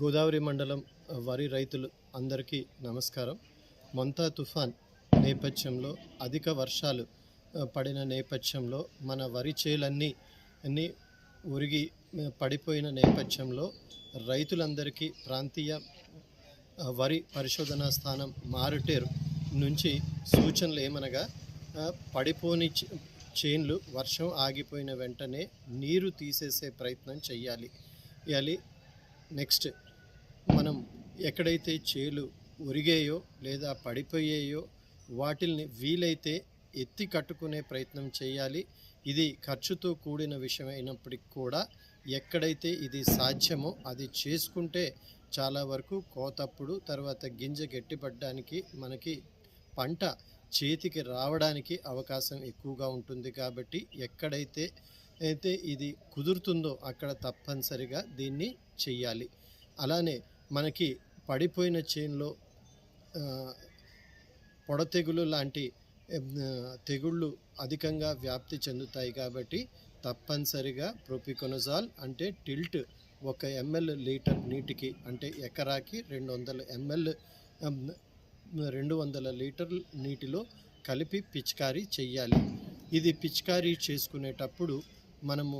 గోదావరి మండలం వరి రైతులు అందరికీ నమస్కారం. మొంతా తుఫాన్ నేపథ్యంలో అధిక వర్షాలు పడిన నేపథ్యంలో మన వరి చేలన్నీ అన్నీ ఉరిగి పడిపోయిన నేపథ్యంలో రైతులందరికీ ప్రాంతీయ వరి పరిశోధనా స్థానం మారుటేరు నుంచి సూచనలు ఏమనగా పడిపోని చే- చేన్లు వర్షం ఆగిపోయిన వెంటనే నీరు తీసేసే ప్రయత్నం చేయాలి ఇయాలి నెక్స్ట్. మనం ఎక్కడైతే చేలు ఒరిగాయో లేదా పడిపోయాయో వాటిల్ని వీలైతే ఎత్తి కట్టుకునే ప్రయత్నం చేయాలి. ఇది ఖర్చుతో కూడిన విషయం అయినప్పటికీ కూడా ఎక్కడైతే ఇది సాధ్యమో అది చేసుకుంటే చాలా వరకు కోతప్పుడు తర్వాత గింజ గట్టిపడడానికి మనకి పంట చేతికి రావడానికి అవకాశం ఎక్కువగా ఉంటుంది కాబట్టి ఎక్కడైతే అయితే ఇది కుదురుతుందో అక్కడ తప్పనిసరిగా దీన్ని చెయ్యాలి. అలానే మనకి పడిపోయిన చేన్లో పొడతెగులు పొడ తెగులు లాంటి తెగుళ్ళు అధికంగా వ్యాప్తి చెందుతాయి కాబట్టి తప్పనిసరిగా ప్రొపికొనజాల్ అంటే టిల్ట్ ఒక ఎంఎల్ లీటర్ నీటికి అంటే ఎకరాకి రెండు వందల ఎంఎల్ రెండు వందల లీటర్ నీటిలో కలిపి పిచికారీ చెయ్యాలి. ఇది పిచికారీ చేసుకునేటప్పుడు మనము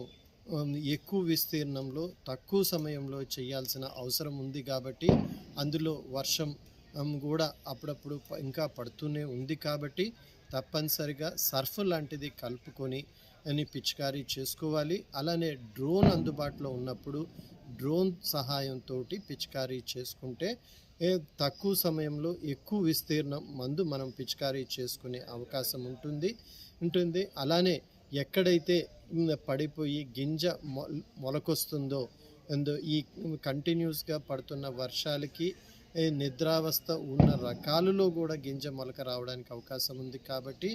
ఎక్కువ విస్తీర్ణంలో తక్కువ సమయంలో చేయాల్సిన అవసరం ఉంది కాబట్టి అందులో వర్షం కూడా అప్పుడప్పుడు ఇంకా పడుతూనే ఉంది కాబట్టి తప్పనిసరిగా సర్ఫ్ లాంటిది కలుపుకొని అని పిచికారీ చేసుకోవాలి. అలానే డ్రోన్ అందుబాటులో ఉన్నప్పుడు డ్రోన్ సహాయంతో పిచికారీ చేసుకుంటే తక్కువ సమయంలో ఎక్కువ విస్తీర్ణం మందు మనం పిచికారీ చేసుకునే అవకాశం ఉంటుంది. ఉంటుంది. అలానే ఎక్కడైతే పడిపోయి గింజ మొలకొస్తుందో ఎందు ఈ కంటిన్యూస్గా పడుతున్న వర్షాలకి నిద్రావస్థ ఉన్న రకాలలో కూడా గింజ మొలక రావడానికి అవకాశం ఉంది. కాబట్టి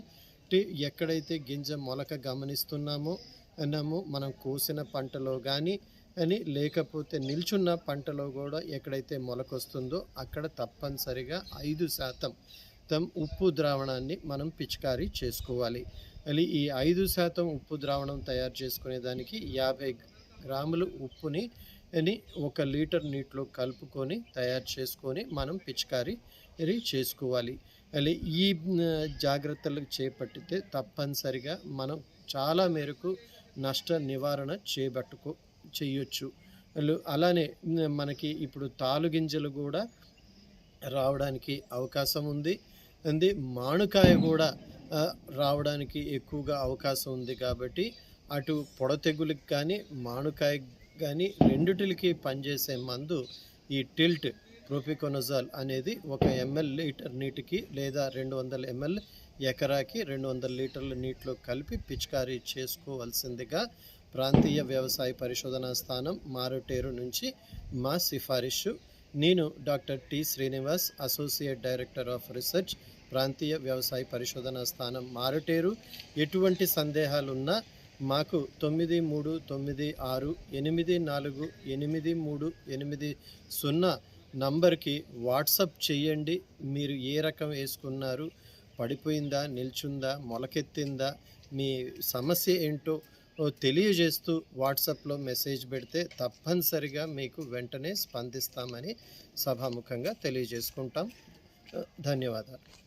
ఎక్కడైతే గింజ మొలక గమనిస్తున్నామో అన్నామో మనం కోసిన పంటలో కానీ అని లేకపోతే నిల్చున్న పంటలో కూడా ఎక్కడైతే మొలకొస్తుందో అక్కడ తప్పనిసరిగా ఐదు శాతం తమ్ ఉప్పు ద్రావణాన్ని మనం పిచికారీ చేసుకోవాలి. అది ఈ ఐదు శాతం ఉప్పు ద్రావణం తయారు చేసుకునే దానికి యాభై గ్రాములు ఉప్పుని అని ఒక లీటర్ నీటిలో కలుపుకొని తయారు చేసుకొని మనం పిచికారీ చేసుకోవాలి. అది ఈ జాగ్రత్తలు చేపట్టితే తప్పనిసరిగా మనం చాలా మేరకు నష్ట నివారణ చేపట్టుకో చేయొచ్చు. అలానే మనకి ఇప్పుడు తాలుగింజలు కూడా రావడానికి అవకాశం ఉంది. ఉంది. మామిడికాయ కూడా రావడానికి ఎక్కువగా అవకాశం ఉంది కాబట్టి అటు పొడతెగులకి కానీ మామిడికాయ కానీ రెండిటికి పనిచేసే మందు ఈ టిల్ట్ ప్రోపికొనజాల్ అనేది ఒక ఎంఎల్ లీటర్ నీటికి లేదా రెండు వందల ఎంఎల్ ఎకరాకి రెండు వందల లీటర్ల నీటిలో కలిపి పిచికారీ చేసుకోవాల్సిందిగా ప్రాంతీయ వ్యవసాయ పరిశోధనా స్థానం మారుటేరు నుంచి మా సిఫారిషు. నేను doctor T Srinivas associate director of research ప్రాంతీయ వ్యవసాయ పరిశోధన స్థానం మారుటేరు. ఎటువంటి సందేహాలున్నా మాకు తొమ్మిది మూడు తొమ్మిది ఆరు ఎనిమిది నాలుగు ఎనిమిది మూడు ఎనిమిది సున్నా నంబర్కి వాట్సప్ చేయండి. మీరు ఏ రకం వేసుకున్నారు? పడిపోయిందా? నిల్చుందా? మొలకెత్తిందా? మీ సమస్య ఏంటో తెలియజేస్తూ వాట్సాప్లో మెసేజ్ పెడితే తప్పనిసరిగా మీకు వెంటనే స్పందిస్తామని సభాముఖంగా తెలియజేసుకుంటాం. ధన్యవాదాలు.